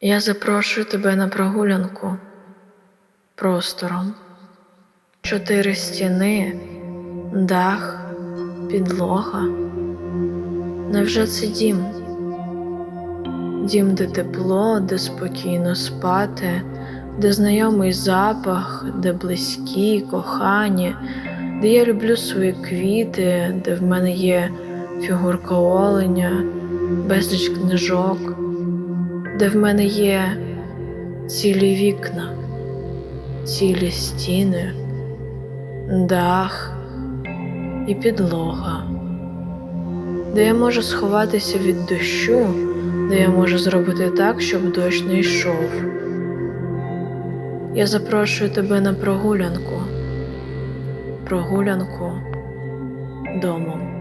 Я запрошую тебе на прогулянку простором. Чотири стіни, дах, підлога. Невже це дім? Дім, де тепло, де спокійно спати, де знайомий запах, де близькі, кохані, де я люблю свої квіти, де в мене є фігурка оленя, безліч книжок, де в мене є цілі вікна, цілі стіни, дах і підлога, де я можу сховатися від дощу, де я можу зробити так, щоб дощ не йшов. Я запрошую тебе на прогулянку, прогулянку домом.